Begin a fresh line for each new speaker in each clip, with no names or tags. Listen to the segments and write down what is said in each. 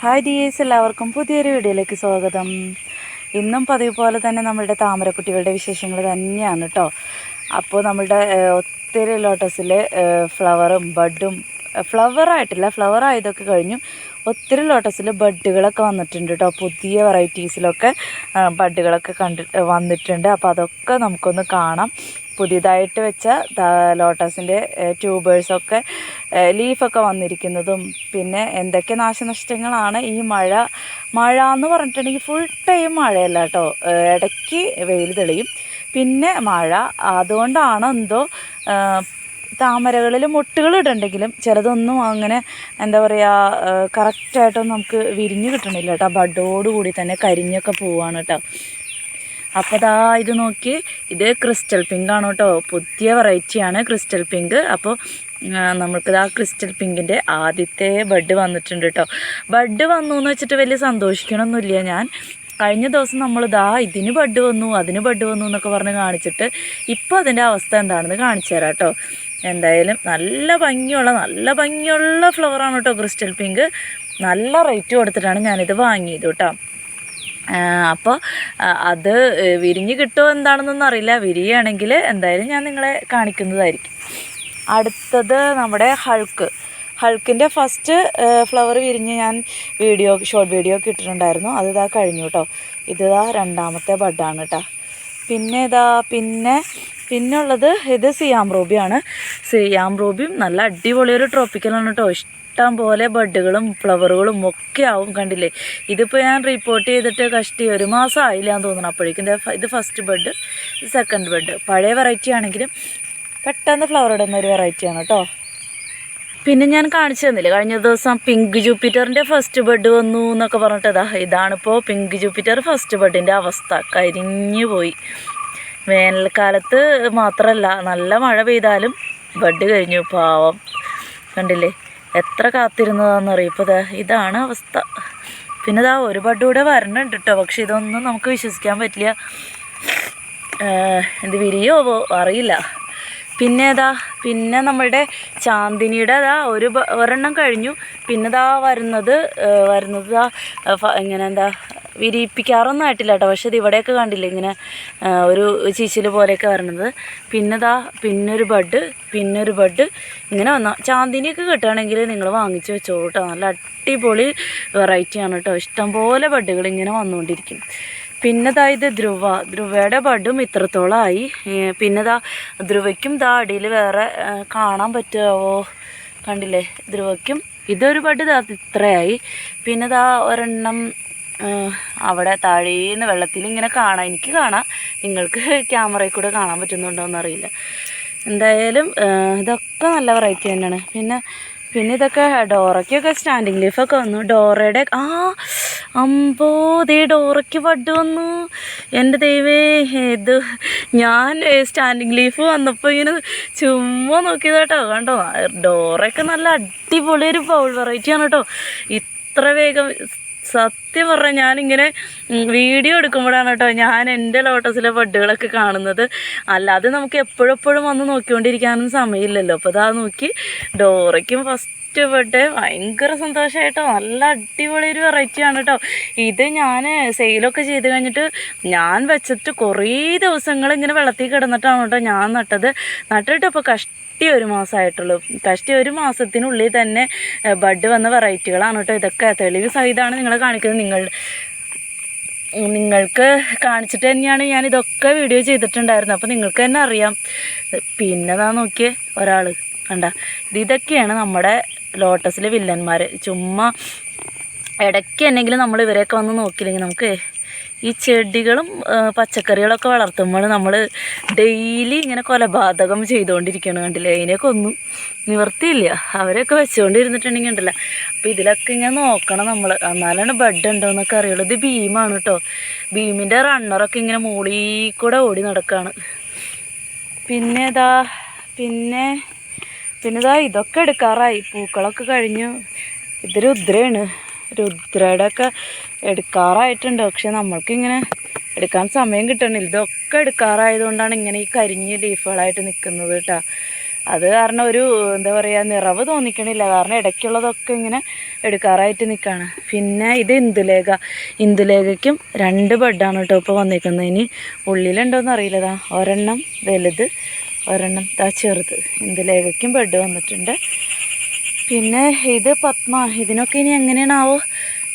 Hi dears എല്ലാവർക്കും പുതിയൊരു വീഡിയോയിലേക്ക് സ്വാഗതം. ഇന്നും പതിവ് പോലെ തന്നെ നമ്മളുടെ താമരക്കുട്ടികളുടെ വിശേഷങ്ങൾ തന്നെയാണ് കേട്ടോ അപ്പോൾ നമ്മളുടെ ഒത്തിരി ലോട്ടസിൽ ഫ്ലവറും ബഡും ഫ്ലവർ ആയിട്ടില്ല ഫ്ലവർ ആയതൊക്കെ കഴിഞ്ഞു. ഒത്തിരി ലോട്ടസിൽ ബഡുകളൊക്കെ വന്നിട്ടുണ്ട് കേട്ടോ പുതിയ വെറൈറ്റീസിലൊക്കെ ബഡുകളൊക്കെ കണ്ടിട്ട് വന്നിട്ടുണ്ട്. അപ്പോൾ അതൊക്കെ നമുക്കൊന്ന് കാണാം. പുതിയതായിട്ട് വെച്ച ലോട്ടസിന്റെ ട്യൂബേഴ്സൊക്കെ ലീഫൊക്കെ വന്നിരിക്കുന്നതും. പിന്നെ എന്തൊക്കെ നാശനഷ്ടങ്ങളാണ് ഈ മഴ? മഴ എന്ന് പറഞ്ഞിട്ടുണ്ടെങ്കിൽ ഫുൾ ടൈം മഴയല്ല കേട്ടോ ഇടയ്ക്ക് വെയിൽ തെളിയും. പിന്നെ മഴ. അതുകൊണ്ടാണ് എന്തോ താമരകളിൽ മുട്ടുകൾ ഇടണ്ടെങ്കിലും ചിലതൊന്നും അങ്ങനെ എന്താ പറയുക കറക്റ്റായിട്ടൊന്നും നമുക്ക് വിരിഞ്ഞ് കിട്ടണില്ല കേട്ടോ ബഡോടുകൂടി തന്നെ കരിഞ്ഞൊക്കെ പോവാണ് കേട്ടോ അപ്പോൾ ദാ ഇത് നോക്കി. ഇത് ക്രിസ്റ്റൽ പിങ്ക് ആണ് കേട്ടോ പുതിയ വെറൈറ്റിയാണ് ക്രിസ്റ്റൽ പിങ്ക് അപ്പോൾ നമുക്ക് ആ ക്രിസ്റ്റൽ പിങ്കിന്റെ ആദ്യത്തെ ബഡ് വന്നിട്ടുണ്ട് കേട്ടോ ബഡ് വന്നു എന്ന് വെച്ചിട്ട് വലിയ സന്തോഷിക്കണമൊന്നുമില്ല ഞാൻ. കഴിഞ്ഞ ദിവസം നമ്മൾ ദാ ഇതിന് ബഡ് വന്നു അതിന് ബഡ് വന്നു എന്നൊക്കെ പറഞ്ഞ് കാണിച്ചിട്ട് ഇപ്പോൾ അതിന്റെ അവസ്ഥ എന്താണെന്ന് കാണിച്ചു തരാം കേട്ടോ എന്തായാലും നല്ല ഭംഗിയുള്ള നല്ല ഭംഗിയുള്ള ഫ്ലവറാണ് കേട്ടോ ക്രിസ്റ്റൽ പിങ്ക് നല്ല റേറ്റ് കൊടുത്തിട്ടാണ് ഞാനിത് വാങ്ങിയത് കേട്ടോ അപ്പോൾ അത് വിരിഞ്ഞ് കിട്ടുമോ എന്താണെന്നൊന്നും അറിയില്ല. വിരിയുകയാണെങ്കിൽ എന്തായാലും ഞാൻ നിങ്ങളെ കാണിക്കുന്നതായിരിക്കും. അടുത്തത് നമ്മുടെ ഹൾക്ക്. ഹൾക്കിന്റെ ഫസ്റ്റ് ഫ്ലവർ വിരിഞ്ഞ് ഞാൻ വീഡിയോ ഷോർട്ട് വീഡിയോ ഒക്കെ ഇട്ടിട്ടുണ്ടായിരുന്നു. അത് ഇതാ കഴിഞ്ഞു കേട്ടോ ഇത് രണ്ടാമത്തെ ബഡാണ് കേട്ടോ പിന്നെ ഇതാ പിന്നെ പിന്നുള്ളത് ഇത് സിയാം റൂബിയാണ്. സിയാം റൂബിയും നല്ല അടിപൊളിയൊരു ട്രോപ്പിക്കലാണ് കേട്ടോ ഇഷ്ടം പോലെ ബഡുകളും ഫ്ലവറുകളും ഒക്കെ ആവും കണ്ടില്ലേ? ഇതിപ്പോൾ ഞാൻ റിപ്പോർട്ട് ചെയ്തിട്ട് കഷ്ടി ഒരു മാസം ആയില്ല എന്ന് തോന്നുന്നു. അപ്പോഴേക്കും ഇത് ഫസ്റ്റ് ബഡ് ഇത് സെക്കൻഡ് ബഡ് പഴയ വെറൈറ്റി ആണെങ്കിലും പെട്ടെന്ന് ഫ്ലവർ ഇടുന്ന ഒരു വെറൈറ്റിയാണ് കേട്ടോ. പിന്നെ ഞാൻ കാണിച്ചു തന്നില്ലേ? കഴിഞ്ഞ ദിവസം പിങ്ക് ജൂപ്പിറ്ററിന്റെ ഫസ്റ്റ് ബഡ് വന്നു എന്നൊക്കെ പറഞ്ഞിട്ട് ഇതാ ഇതാണിപ്പോൾ പിങ്ക് ജൂപ്പിറ്റർ ഫസ്റ്റ് ബഡിന്റെ അവസ്ഥ. കരിഞ്ഞു പോയി. വേനൽക്കാലത്ത് മാത്രമല്ല നല്ല മഴ പെയ്താലും ബഡ് കഴിഞ്ഞു. പാവം. കണ്ടില്ലേ? എത്ര കാത്തിരുന്നതാണെന്ന് ഇപ്പോൾ ഇതാ ഇതാണ് അവസ്ഥ. പിന്നെ ഇതാ ഒരു കൂടെ വരണുണ്ട് കേട്ടോ പക്ഷെ ഇതൊന്നും നമുക്ക് വിശ്വസിക്കാൻ പറ്റില്ല. എന്ത് വിരിയോവോ അറിയില്ല. പിന്നെ ഏതാ പിന്നെ നമ്മളുടെ ചാന്ദിനിയുടെ അതാ ഒരു ഒരെണ്ണം കഴിഞ്ഞു. പിന്നെ ദാ വരുന്നത് വരുന്നത് ഇങ്ങനെ എന്താ വിരിയിപ്പിക്കാറൊന്നും ആയിട്ടില്ല കേട്ടോ പക്ഷെ ഇത് ഇവിടെയൊക്കെ കണ്ടില്ല ഇങ്ങനെ ഒരു ചീച്ചിൽ പോലെയൊക്കെ വരണത്. പിന്നെ ദാ പിന്നൊരു ബഡ് പിന്നൊരു ബഡ് ഇങ്ങനെ വന്ന. ചാന്ദിനിയൊക്കെ കിട്ടുകയാണെങ്കിൽ നിങ്ങൾ വാങ്ങിച്ച് വെച്ചോളൂ കേട്ടോ നല്ല അടിപൊളി വെറൈറ്റിയാണ് കേട്ടോ. ഇഷ്ടംപോലെ ബഡുകൾ ഇങ്ങനെ വന്നുകൊണ്ടിരിക്കും. പിന്നെ ദാ ഇത് ധ്രുവ. ധ്രുവയുടെ ബഡും ഇത്രത്തോളമായി പിന്നെതാ ധ്രുവയ്ക്കും ദാ അടിയിൽ വേറെ കാണാൻ പറ്റുമോ കണ്ടില്ലേ? ധ്രുവയ്ക്കും ഇതൊരു ബഡ് ഇത്രയായി. പിന്നെ ദാ ഒരെണ്ണം അവിടെ താഴേന്ന് വെള്ളത്തിൽ ഇങ്ങനെ കാണാം. എനിക്ക് കാണാം. നിങ്ങൾക്ക് ക്യാമറയിൽ കൂടെ കാണാൻ പറ്റുന്നുണ്ടോ എന്നറിയില്ല. എന്തായാലും ഇതൊക്കെ നല്ല വെറൈറ്റി തന്നെയാണ്. പിന്നെ പിന്നെ ഇതൊക്കെ ഡോറയ്ക്കൊക്കെ സ്റ്റാൻഡിങ് ലീഫൊക്കെ വന്നു. ഡോറയുടെ ആ അമ്പോ ദേ ഡോറയ്ക്ക് വഡ് വന്നു. എന്റെ ദൈവേ ഇത് ഞാൻ സ്റ്റാൻഡിങ് ലീഫ് വന്നപ്പോൾ ഇങ്ങനെ ചുമ്മാ നോക്കിയത് കേട്ടോ. കണ്ടോ? ഡോറയൊക്കെ നല്ല അടിപൊളി ഒരു ബൗൾ വെറൈറ്റിയാണ് കേട്ടോ. ഇത്ര വേഗം സത്യം പറഞ്ഞാൽ ഞാനിങ്ങനെ വീഡിയോ എടുക്കുമ്പോഴാണ് കേട്ടോ ഞാൻ എന്റെ ലോട്ടസിലെ ബഡ്ഡുകളൊക്കെ കാണുന്നത്. അല്ലാതെ നമുക്ക് എപ്പോഴെപ്പോഴും വന്ന് നോക്കിക്കൊണ്ടിരിക്കാനും സമയമില്ലല്ലോ. അപ്പോൾ അതാ നോക്കി ഡോറയ്ക്കും ഫസ്റ്റ് ബഡ് ഭയങ്കര സന്തോഷമായിട്ടോ നല്ല അടിപൊളി ഒരു വെറൈറ്റിയാണ് കേട്ടോ ഇത് ഞാൻ സെയിലൊക്കെ ചെയ്ത് കഴിഞ്ഞിട്ട് ഞാൻ വെച്ചിട്ട് കുറേ ദിവസങ്ങൾ ഇങ്ങനെ വെള്ളത്തിൽ കിടന്നിട്ടാണ് കേട്ടോ ഞാൻ നട്ടത്. നട്ടിട്ട് ഇപ്പോൾ കഷ്ട കഷ്ടി ഒരു മാസമായിട്ടുള്ളൂ കഷ്ടി ഒരു മാസത്തിനുള്ളിൽ തന്നെ ബഡ് വന്ന വെറൈറ്റികളാണ് കേട്ടോ ഇതൊക്കെ തെളിവ് സഹിതമാണ് നിങ്ങളെ കാണിക്കുന്നത്. നിങ്ങൾ നിങ്ങൾക്ക് കാണിച്ചിട്ട് തന്നെയാണ് ഞാൻ ഇതൊക്കെ വീഡിയോ ചെയ്തിട്ടുണ്ടായിരുന്നത്. അപ്പോൾ നിങ്ങൾക്ക് തന്നെ അറിയാം. പിന്നെ നോക്കിയേ ഒരാൾ കണ്ട ഇത് ഇതൊക്കെയാണ് നമ്മുടെ ലോട്ടസിലെ വില്ലന്മാർ ചുമ്മാ ഇടയ്ക്ക് എന്നെങ്കിലും നമ്മൾ ഇവരെയൊക്കെ വന്ന് നോക്കിയില്ലെങ്കിൽ നമുക്ക് ഈ ചെടികളും പച്ചക്കറികളൊക്കെ വളർത്തുമ്പോൾ നമ്മൾ ഡെയിലി ഇങ്ങനെ കൊലപാതകം ചെയ്തുകൊണ്ടിരിക്കുകയാണ് കണ്ടില്ലേ? അതിനെയൊക്കെ ഒന്നും നിവർത്തിയില്ല. അവരെയൊക്കെ വെച്ചുകൊണ്ടിരുന്നിട്ടുണ്ടെങ്കിൽ ഉണ്ടല്ലോ. അപ്പോൾ ഇതിലൊക്കെ ഇങ്ങനെ നോക്കണം നമ്മൾ എന്നാലാണ് ബഡ് ഉണ്ടോ എന്നൊക്കെ അറിയുള്ളൂ. ഇത് ഭീമാണ് കേട്ടോ. ഭീമിന്റെ റണ്ണറൊക്കെ ഇങ്ങനെ മുകളിൽ കൂടെ ഓടി നടക്കുകയാണ് പിന്നെ ഇതാ പിന്നെ പിന്നെ ഇതാ ഇതൊക്കെ എടുക്കാറായി. പൂക്കളൊക്കെ കഴിഞ്ഞു. ഇത് രുദ്രയാണ്. രുദ്രയുടെ ഒക്കെ എടുക്കാറായിട്ടുണ്ട്. പക്ഷെ നമ്മൾക്കിങ്ങനെ എടുക്കാൻ സമയം കിട്ടണില്ല. ഇതൊക്കെ എടുക്കാറായതുകൊണ്ടാണ് ഇങ്ങനെ ഈ കരിഞ്ഞ് ലീഫുകളായിട്ട് നിൽക്കുന്നത് കേട്ടോ. അത് കാരണം ഒരു എന്താ പറയുക നിറവ് തോന്നിക്കണില്ല. കാരണം ഇടയ്ക്കുള്ളതൊക്കെ ഇങ്ങനെ എടുക്കാറായിട്ട് നിൽക്കുകയാണ് പിന്നെ ഇത് ഇന്ദുലേഖ. ഇന്ദുലേഖയ്ക്കും രണ്ട് ബെഡാണ് കേട്ടോ ഇപ്പോൾ വന്നിരിക്കുന്നത്. ഇനി ഉള്ളിലുണ്ടോയെന്ന് അറിയില്ലതാ. ഒരെണ്ണം വലുത് ഒരെണ്ണം താ ചെറുത്. ഇന്ദുലേഖയ്ക്കും ബെഡ് വന്നിട്ടുണ്ട്. പിന്നെ ഇത് പത്മ. ഇതിനൊക്കെ ഇനി എങ്ങനെയാണാവോ?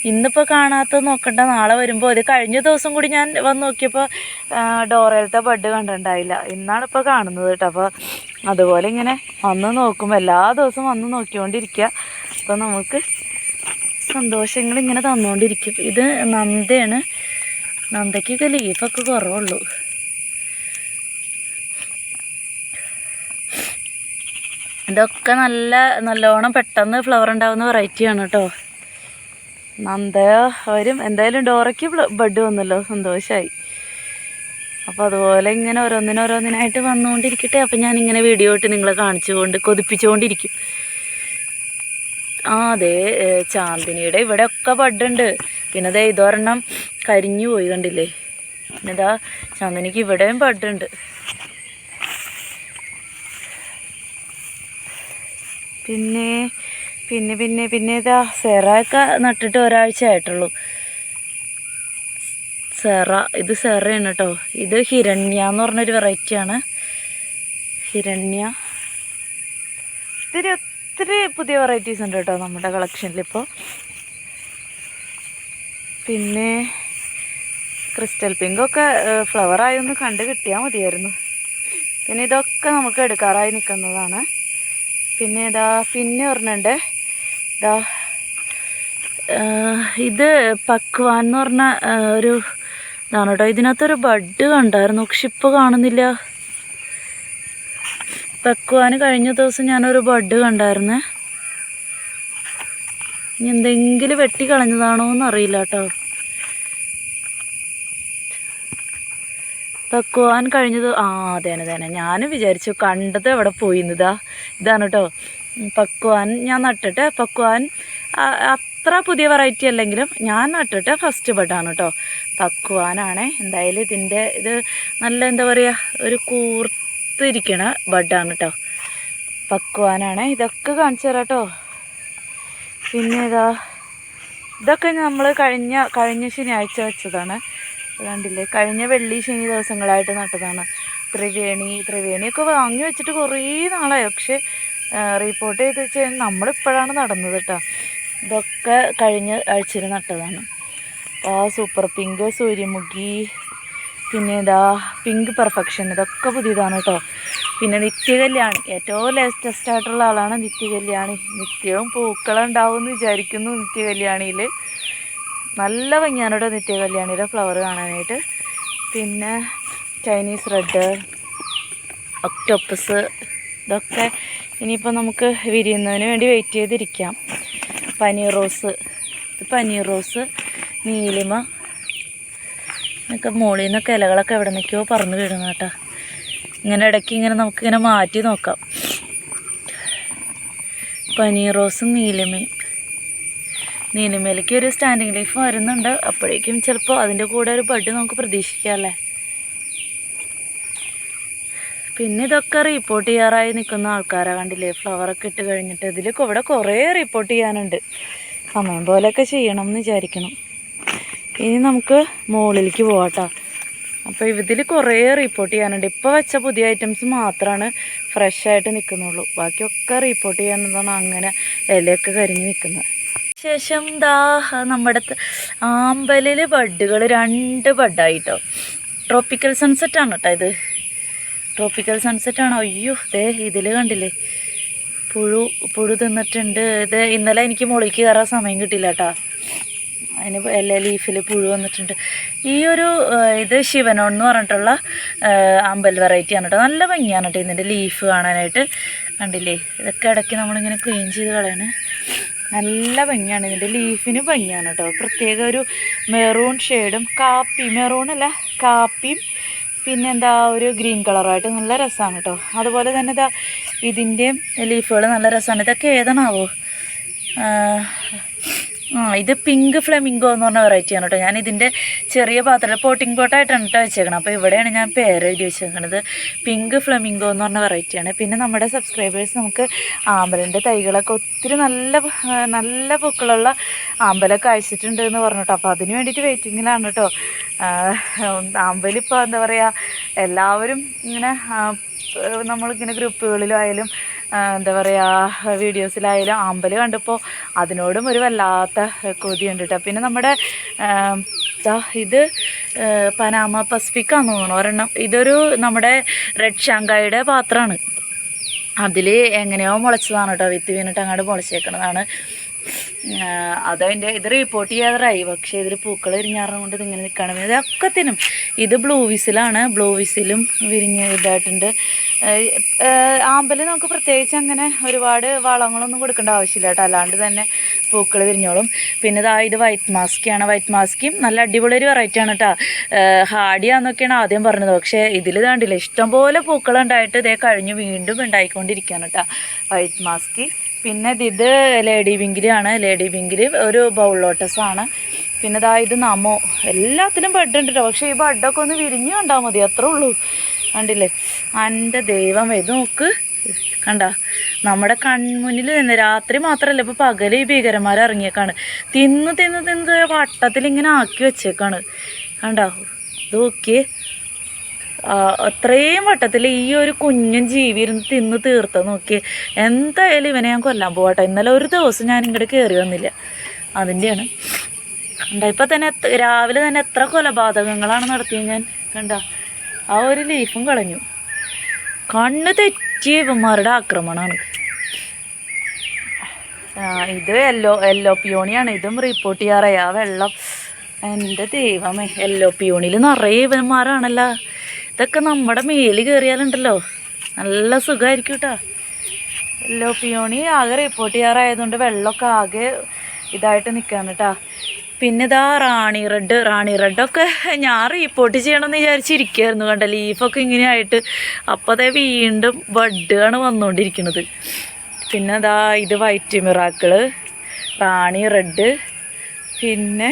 ഇന്നിപ്പോൾ കാണാത്തത് നോക്കണ്ട. നാളെ വരുമ്പോൾ ഇത് കഴിഞ്ഞ ദിവസം കൂടി ഞാൻ വന്ന് നോക്കിയപ്പോൾ ഡോറയിലത്തെ ബെഡ് കണ്ടിട്ടുണ്ടായില്ല. ഇന്നാണ് ഇപ്പോൾ കാണുന്നത് കേട്ടോ. അപ്പോൾ അതുപോലെ ഇങ്ങനെ വന്ന് നോക്കും. എല്ലാ ദിവസവും വന്ന് നോക്കിക്കൊണ്ടിരിക്കുക അപ്പോൾ നമുക്ക് സന്തോഷങ്ങൾ ഇങ്ങനെ തന്നുകൊണ്ടിരിക്കും ഇത് നന്ദയാണ്. നന്ദയ്ക്കൊക്കെ ലീഫൊക്കെ കുറവുള്ളൂ. ഇതൊക്കെ നല്ല നല്ലോണം പെട്ടെന്ന് ഫ്ലവർ ഉണ്ടാകുന്ന വെറൈറ്റിയാണ് കേട്ടോ നന്ദ വരും എന്തായാലും ഡോറയ്ക്ക് ബഡ് വന്നല്ലോ സന്തോഷമായി അപ്പോൾ അതുപോലെ ഇങ്ങനെ ഓരോന്നിനോരോന്നിനായിട്ട് വന്നുകൊണ്ടിരിക്കട്ടെ. അപ്പം ഇങ്ങനെ വീഡിയോ ഇട്ട് നിങ്ങളെ കാണിച്ചുകൊണ്ട് കൊതിപ്പിച്ചുകൊണ്ടിരിക്കും. ആ അതെ ചാന്ദിനിയുടെ ഇവിടെ ഒക്കെ ബഡുണ്ട് പിന്നെ ദേ ഇതൊരെണ്ണം കരിഞ്ഞു പോയി കണ്ടില്ലേ? പിന്നെ ഇതാ ചാന്ദിനിക്ക് ഇവിടെയും ബഡുണ്ട് പിന്നെ പിന്നെ പിന്നെ പിന്നെ ഇതാ സെറയൊക്കെ നട്ടിട്ട് ഒരാഴ്ച ആയിട്ടുള്ളൂ സെറ ഇത് സെറയാണ് കേട്ടോ ഇത് ഹിരണ്യ എന്ന് പറഞ്ഞൊരു വെറൈറ്റിയാണ്. ഹിരണ്യ. ഒത്തിരി ഒത്തിരി പുതിയ വെറൈറ്റീസ് ഉണ്ട് കേട്ടോ നമ്മുടെ കളക്ഷനിൽ ഇപ്പോൾ പിന്നെ ക്രിസ്റ്റൽ പിങ്കൊക്കെ ഫ്ലവർ ആയി ഒന്ന് കണ്ട് കിട്ടിയാൽ മതിയായിരുന്നു. പിന്നെ ഇതൊക്കെ നമുക്ക് എടുക്കാറായി നിൽക്കുന്നതാണ്. പിന്നെ ഇതാ പിന്നെ ഒരെണ്ണുണ്ട്. ഇതാ ഇത് പക്വാൻ എന്ന് പറഞ്ഞ ഒരു ഇതാണ് കേട്ടോ. ഇതിനകത്തൊരു ബഡ് കണ്ടായിരുന്നു പക്ഷെ ഇപ്പോൾ കാണുന്നില്ല. പക്വാന് കഴിഞ്ഞ ദിവസം ഞാനൊരു ബഡ് കണ്ടായിരുന്നേ. ഇനി എന്തെങ്കിലും വെട്ടി കളഞ്ഞതാണോ എന്നറിയില്ല കേട്ടോ. പക്വാൻ കഴിഞ്ഞത്? ആ അതേനെ തന്നെ ഞാനും വിചാരിച്ചു കണ്ടത് എവിടെ പോയിന്നതാ ഇതാണ് കേട്ടോ പക്വാൻ ഞാൻ നട്ടിട്ട് പക്വാൻ അത്ര പുതിയ വെറൈറ്റി അല്ലെങ്കിലും ഞാൻ നട്ടിട്ട് ഫസ്റ്റ് ബഡാണ് കേട്ടോ പക്വാനാണേ എന്തായാലും ഇതിന്റെ ഇത് നല്ല എന്താ പറയുക ഒരു കൂർത്തിരിക്കണ ബഡാണ് കേട്ടോ പക്വാനാണേ ഇതൊക്കെ കാണിച്ചു തരാം കേട്ടോ പിന്നെ ഇതാ ഇതൊക്കെ നമ്മൾ കഴിഞ്ഞ കഴിഞ്ഞ ശനിയാഴ്ച വെച്ചതാണ്. കണ്ടില്ലേ? കഴിഞ്ഞ വെള്ളി ശനി ദിവസങ്ങളായിട്ട് നട്ടതാണ്. ത്രിവേണി ത്രിവേണിയൊക്കെ വാങ്ങി വെച്ചിട്ട് കുറേ നാളായി. പക്ഷേ റിപ്പോർട്ട് ചെയ്ത് വെച്ചാൽ നമ്മളിപ്പോഴാണ് നടന്നത് കേട്ടോ ഇതൊക്കെ കഴിഞ്ഞ ആഴ്ചയിൽ നട്ടതാണ്. ആ സൂപ്പർ പിങ്ക് സൂര്യമുഖി പിന്നെ ഇതാ പിങ്ക് പെർഫെക്ഷൻ ഇതൊക്കെ പുതിയതാണ് കേട്ടോ പിന്നെ നിത്യകല്യാണി. ഏറ്റവും ലേറ്റസ്റ്റ് ആയിട്ടുള്ള ആളാണ് നിത്യകല്യാണി. നിത്യവും പൂക്കളുണ്ടാവും എന്ന് വിചാരിക്കുന്നു നിത്യകല്യാണിയിൽ നല്ല ഭംഗിയാണ് കേട്ടോ നിത്യകല്യാണിയുടെ ഫ്ലവർ കാണാനായിട്ട്. പിന്നെ ചൈനീസ് റെഡ് ഒക്ടോപ്പസ് ഇതൊക്കെ ഇനിയിപ്പോൾ നമുക്ക് വിരിയുന്നതിന് വേണ്ടി വെയിറ്റ് ചെയ്തിരിക്കാം. പനീർ റോസ് പനീർ റോസ് നീലിമ ഒക്കെ മുകളിൽ നിന്നൊക്കെ ഇലകളൊക്കെ എവിടെ നിൽക്കുമോ പറന്ന് വീഴുന്ന കേട്ടോ. ഇങ്ങനെ ഇടയ്ക്ക് ഇങ്ങനെ നമുക്കിങ്ങനെ മാറ്റി നോക്കാം. പനീർ റോസും നീലിമയും. നീലിമയിലേക്ക് ഒരു സ്റ്റാൻഡിങ് ലൈഫ് വരുന്നുണ്ട്. അപ്പോഴേക്കും ചിലപ്പോൾ അതിന്റെ കൂടെ ഒരു ബഡ് നമുക്ക് പ്രതീക്ഷിക്കാം അല്ലേ? പിന്നെ ഇതൊക്കെ റിപ്പോർട്ട് ചെയ്യാറായി നിൽക്കുന്ന ആൾക്കാരെ കണ്ടില്ലേ? ഫ്ലവറൊക്കെ ഇട്ട് കഴിഞ്ഞിട്ട് ഇതിൽ ഇവിടെ കുറേ റിപ്പോർട്ട് ചെയ്യാനുണ്ട്. സമയം പോലെയൊക്കെ ചെയ്യണം എന്ന് വിചാരിക്കണം ഇനി നമുക്ക് മുകളിലേക്ക് പോവാട്ടോ. അപ്പോൾ ഇതിൽ കുറേ റിപ്പോർട്ട് ചെയ്യാനുണ്ട്. ഇപ്പോൾ വെച്ച പുതിയ ഐറ്റംസ് മാത്രമാണ് ഫ്രഷായിട്ട് നിൽക്കുന്നുള്ളൂ. ബാക്കിയൊക്കെ റിപ്പോർട്ട് ചെയ്യാനുള്ളതാണ് അങ്ങനെ ഇലയൊക്കെ കരിഞ്ഞ് നിൽക്കുന്നത്. ശേഷം ദാ നമ്മുടെ ആമ്പലിൽ ബഡ്ഡുകൾ രണ്ട് ബഡായിട്ടോ. ട്രോപ്പിക്കൽ സൺസെറ്റ് ആണ് കേട്ടോ ഇത്? ട്രോപ്പിക്കൽ സൺസെറ്റ് ആണോ? അയ്യോ ദേ ഇതിൽ കണ്ടില്ലേ. പുഴു പുഴു തിന്നിട്ടുണ്ട്. ഇത് ഇന്നലെ എനിക്ക് മുകളിലേക്ക് കയറാൻ സമയം കിട്ടില്ല കേട്ടോ അതിന് എല്ലാ ലീഫിൽ പുഴു വന്നിട്ടുണ്ട്. ഈ ഒരു ഇത് ശിവനോൺ എന്ന് പറഞ്ഞിട്ടുള്ള അമ്പൽ വെറൈറ്റി ആണ് കേട്ടോ നല്ല ഭംഗിയാണ് കേട്ടോ ഇതിന്റെ ലീഫ് കാണാനായിട്ട്. കണ്ടില്ലേ? ഇതൊക്കെ ഇടയ്ക്ക് നമ്മളിങ്ങനെ ക്ലീൻ ചെയ്ത് കളയണേ. നല്ല ഭംഗിയാണ്. ഇതിന്റെ ലീഫിന് ഭംഗിയാണ് കേട്ടോ പ്രത്യേക ഒരു മെറൂൺ ഷെയ്ഡും കാപ്പി മെറൂൺ അല്ല പിന്നെ എന്താ ഒരു ഗ്രീൻ കളറായിട്ട് നല്ല രസമാണ് കേട്ടോ അതുപോലെ തന്നെ ഇതാ ഇതിന്റെയും ലീഫുകൾ നല്ല രസമാണ് ഇതൊക്കെ ഏതാണാവോ? ഇത് പിങ്ക് ഫ്ലെമിംഗോ എന്ന് പറഞ്ഞ വെറൈറ്റി ആണ് കേട്ടോ. ഞാൻ ഇതിന്റെ ചെറിയ പാത്രത്തിൽ പോട്ടിംഗ് പോട്ടായിട്ടാണ് കേട്ടോ വെച്ചേക്കണം അപ്പോൾ ഇവിടെയാണ് ഞാൻ പേര് എഴുതി വെച്ചേക്കണത്. പിങ്ക് ഫ്ലെമിംഗോ എന്ന് പറഞ്ഞ വെറൈറ്റിയാണ് പിന്നെ നമ്മുടെ സബ്സ്ക്രൈബേഴ്സ് നമുക്ക് ആമ്പലിന്റെ തൈകളൊക്കെ ഒത്തിരി നല്ല നല്ല പൂക്കളുള്ള ആമ്പലൊക്കെ അയച്ചിട്ടുണ്ട് എന്ന് പറഞ്ഞു കേട്ടോ. അപ്പോൾ അതിന് വേണ്ടിയിട്ട് വെയിറ്റിങ്ങിലാണ് കേട്ടോ. ആമ്പലിപ്പോൾ എന്താ പറയുക എല്ലാവരും ഇങ്ങനെ നമ്മളിങ്ങനെ ഗ്രൂപ്പുകളിലായാലും എന്താ പറയുക വീഡിയോസിലായാലും ആമ്പൽ കണ്ടപ്പോൾ അതിനോടും ഒരു വല്ലാത്ത കൊതിയുണ്ട് കേട്ടോ പിന്നെ നമ്മുടെ ഇത് പനാമ പസഫിക് ആണെന്ന് തോന്നുന്നു ഒരെണ്ണം. ഇതൊരു നമ്മുടെ റെഡ് ഷാങ്കായുടെ പാത്രമാണ് അതിൽ എങ്ങനെയോ മുളച്ചതാണ് കേട്ടോ വിത്ത് വീണിട്ട് അങ്ങോട്ട് മുളച്ചേക്കണതാണ്. ആ, അതതിന്റെ ഇത് റിപ്പോർട്ട് ചെയ്യാറായി പക്ഷേ ഇതിൽ പൂക്കൾ വിരിഞ്ഞാറും കൊണ്ട് ഇതിങ്ങനെ നിൽക്കണം ഇതൊക്കെ തിന്നും. ഇത് ബ്ലൂ വിസിലാണ്. ബ്ലൂ വിസിലും വിരിഞ്ഞ് ഇതായിട്ടുണ്ട്. ആമ്പൽ നമുക്ക് പ്രത്യേകിച്ച് അങ്ങനെ ഒരുപാട് വളങ്ങളൊന്നും കൊടുക്കേണ്ട ആവശ്യമില്ല കേട്ടോ. അല്ലാണ്ട് തന്നെ പൂക്കൾ വിരിഞ്ഞോളും. പിന്നെ ഇതാ ഇത് വൈറ്റ് മാസ്കിയാണ് വൈറ്റ് മാസ്കിയും നല്ല അടിപൊളി ഒരു വെറൈറ്റി ആണ് കേട്ടോ. ഹാഡിയാന്നൊക്കെയാണ് ആദ്യം പറഞ്ഞത്. പക്ഷേ ഇതിൽ കണ്ടില്ല ഇഷ്ടംപോലെ പൂക്കളുണ്ടായിട്ട് ഇതേ കഴിഞ്ഞ് വീണ്ടും ഉണ്ടായിക്കൊണ്ടിരിക്കുകയാണ് കേട്ടോ. വൈറ്റ് മാസ്കി പിന്നെ ഇത് ലേഡി വിങ്കിലാണ് ലേഡി വിങ്കിൽ ഒരു ബൗൾ ലോട്ടസാണ് പിന്നെ ഇതാ ഇത് നമോ. എല്ലാത്തിലും ബഡ് ഉണ്ട് പക്ഷേ ഈ ബഡൊക്കെ ഒന്ന് വിരിഞ്ഞ് കണ്ടാൽ മതി. അത്രേ ഉള്ളൂ. കണ്ടില്ലേ? എന്റെ ദൈവം. ഇത് നോക്ക്. കണ്ട? നമ്മുടെ കൺമുന്നിൽ നിന്ന് രാത്രി മാത്രമല്ല ഇപ്പോൾ പകൽ ഈ ഭീകരന്മാർ ഇറങ്ങിയേക്കാണ്. തിന്ന് തിന്ന് തിന്ന് വട്ടത്തിൽ ഇങ്ങനെ ആക്കി വെച്ചേക്കാണ്. കണ്ടോ? ഇത് നോക്കിയേ. അത്രയും വട്ടത്തിൽ ഈ ഒരു കുഞ്ഞൻ ജീവി ഇരുന്ന് തിന്ന് തീർത്ത് നോക്കി എന്തായാലും ഇവനെ ഞാൻ കൊല്ലാൻ പോകട്ടെ ഇന്നലെ ഒരു ദിവസം ഞാൻ ഇങ്ങോട്ട് കയറി വന്നില്ല. അതിന്റെയാണ് കണ്ട ഇപ്പം തന്നെ രാവിലെ തന്നെ എത്ര കൊലപാതകങ്ങളാണ് നടത്തിയത് ഞാൻ. കണ്ട ആ ഒരു ലീഫും കളഞ്ഞു. കണ്ണ് തെറ്റിയ ഇവന്മാരുടെ ആക്രമണമാണ്. ഇത് യെല്ലോ യെല്ലോ പിയോണിയാണ് ഇതും റിപ്പോർട്ട് ചെയ്യാറായി ആ വെള്ളം. എന്റെ ദൈവമേ യെല്ലോ പിയോണിയിൽ നിറയെ ഇവന്മാരാണല്ലോ. ഇതൊക്കെ നമ്മുടെ മേൽ കയറിയാലുണ്ടല്ലോ നല്ല സുഖമായിരിക്കും കേട്ടോ എല്ലോ പിയോണി ആകെ റിപ്പോർട്ട് ചെയ്യാറായതുകൊണ്ട് വെള്ളമൊക്കെ ആകെ ഇതായിട്ട് നിൽക്കാണ് കേട്ടോ പിന്നെ ഇതാ റാണി റെഡ് റാണി റെഡൊക്കെ ഞാൻ റിപ്പോർട്ട് ചെയ്യണമെന്ന് വിചാരിച്ചിരിക്കുകയായിരുന്നു കണ്ട ലീഫൊക്കെ ഇങ്ങനെ ആയിട്ട്. അപ്പോൾ അതേ വീണ്ടും ബഡാണ് വന്നുകൊണ്ടിരിക്കുന്നത് പിന്നെ ദാ ഇത് വൈറ്റ് മിറാക്കിൾ റാണി റെഡ്. പിന്നെ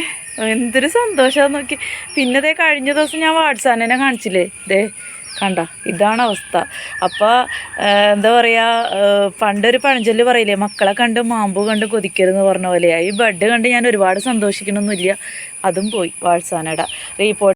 എന്തൊരു സന്തോഷമാണ് നോക്കി. പിന്നെ ദേ കഴിഞ്ഞ ദിവസം ഞാൻ വാട്സാപ്പിനെ കാണിച്ചില്ലേ? ദേ കണ്ട ഇതാണ് അവസ്ഥ. അപ്പോൾ എന്താ പറയുക പണ്ടൊരു പഴഞ്ചൊല്ല് പറയില്ലേ മക്കളെ കണ്ട് മാമ്പു കണ്ട് കൊതിക്കരുതെന്ന് പറഞ്ഞ പോലെയാണ് ഈ ബഡ് കണ്ട് ഞാൻ ഒരുപാട് സന്തോഷിക്കണമെന്നില്ല അതും പോയി വാട്സാനയുടെ റീപ്പോർട്ട്